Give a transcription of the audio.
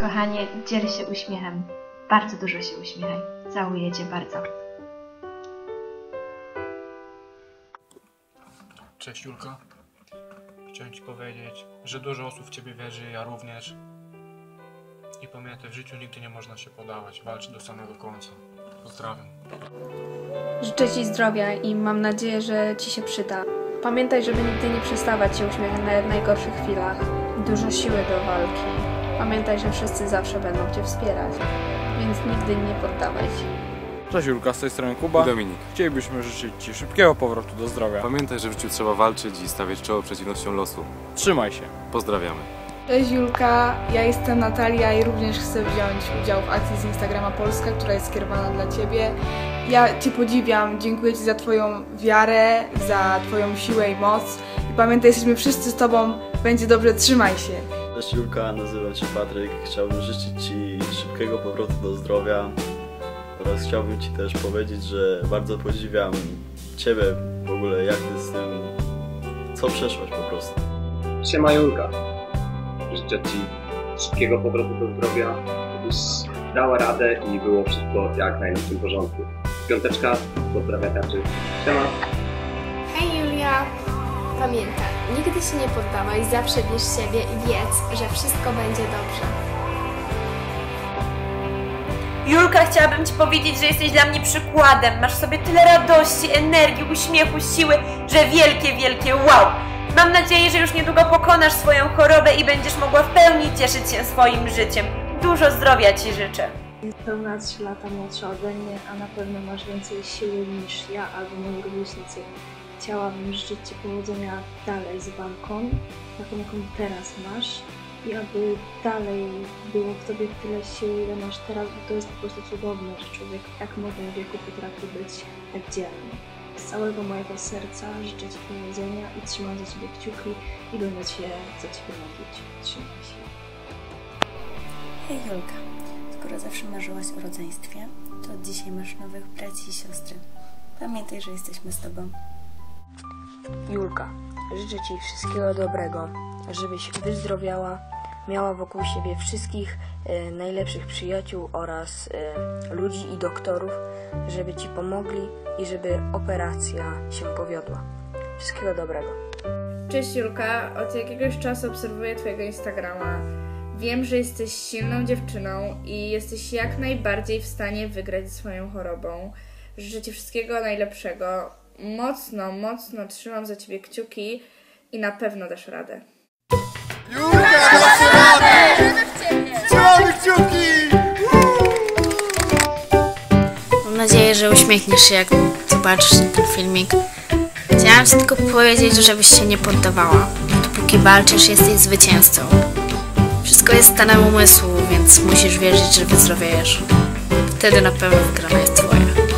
Kochanie, dziel się uśmiechem. Bardzo dużo się uśmiechaj. Całuję cię bardzo. Cześć Julka. Chciałem Ci powiedzieć, że dużo osób w Ciebie wierzy, ja również. I pamiętaj, w życiu nigdy nie można się podawać, walcz do samego końca. Pozdrawiam. Życzę Ci zdrowia i mam nadzieję, że Ci się przyda. Pamiętaj, żeby nigdy nie przestawać się uśmiechać nawet w najgorszych chwilach. Dużo siły do walki. Pamiętaj, że wszyscy zawsze będą Cię wspierać, więc nigdy nie poddawaj się. Cześć Julka, z tej strony Kuba. I Dominik. Chcielibyśmy życzyć Ci szybkiego powrotu do zdrowia. Pamiętaj, że w życiu trzeba walczyć i stawiać czoło przeciwnościom losu. Trzymaj się. Pozdrawiamy. Cześć Julka, ja jestem Natalia i również chcę wziąć udział w akcji z Instagrama Polska, która jest skierowana dla Ciebie. Ja Cię podziwiam, dziękuję Ci za Twoją wiarę, za Twoją siłę i moc. I pamiętaj, jesteśmy wszyscy z Tobą, będzie dobrze, trzymaj się. Cześć Julka, nazywam się Patryk. Chciałbym życzyć Ci szybkiego powrotu do zdrowia oraz chciałbym Ci też powiedzieć, że bardzo podziwiam Ciebie w ogóle, jak Ty z tym, co przeszłaś po prostu. Siema Julka. Życzę Ci szybkiego powrotu do zdrowia, żebyś dała radę i było wszystko jak w najlepszym porządku. Piąteczka, pozdrawiam taczy. Siema. Hej Julia! Pamiętaj, nigdy się nie poddawaj, zawsze bierz siebie i wiedz, że wszystko będzie dobrze. Julka, chciałabym Ci powiedzieć, że jesteś dla mnie przykładem. Masz w sobie tyle radości, energii, uśmiechu, siły, że wielkie, wielkie wow! Mam nadzieję, że już niedługo pokonasz swoją chorobę i będziesz mogła w pełni cieszyć się swoim życiem. Dużo zdrowia Ci życzę. Pełna 3 lata młodsza ode mnie, a na pewno masz więcej siły niż ja albo moi rówieśnicy. Chciałabym życzyć Ci powodzenia dalej z walką, taką jaką teraz masz i aby dalej było w Tobie tyle siły, ile masz teraz, bo to jest po prostu cudowne, że człowiek w tak młodym wieku potrafi być tak dzielny. Z całego mojego serca życzę Ci powodzenia i trzymam za Ciebie kciuki i będę się za Ciebie modlić. Trzymaj się. Hej Julka, skoro zawsze marzyłaś o rodzeństwie, to dzisiaj masz nowych braci i siostry. Pamiętaj, że jesteśmy z Tobą. Julka, życzę Ci wszystkiego dobrego, żebyś wyzdrowiała, miała wokół siebie wszystkich e, najlepszych przyjaciół oraz e, ludzi i doktorów, żeby Ci pomogli i żeby operacja się powiodła. Wszystkiego dobrego. Cześć Julka, od jakiegoś czasu obserwuję Twojego Instagrama. Wiem, że jesteś silną dziewczyną i jesteś jak najbardziej w stanie wygrać swoją chorobą. Życzę Ci wszystkiego najlepszego. Mocno, mocno trzymam za Ciebie kciuki i na pewno dasz radę. Trzymamy kciuki! Mam nadzieję, że uśmiechniesz się, jak zobaczysz ten filmik. Chciałam ci tylko powiedzieć, żebyś się nie poddawała. Dopóki walczysz, jesteś zwycięzcą. Wszystko jest stanem umysłu, więc musisz wierzyć, że wyzdrowiejesz. Wtedy na pewno wygrana jest twoja.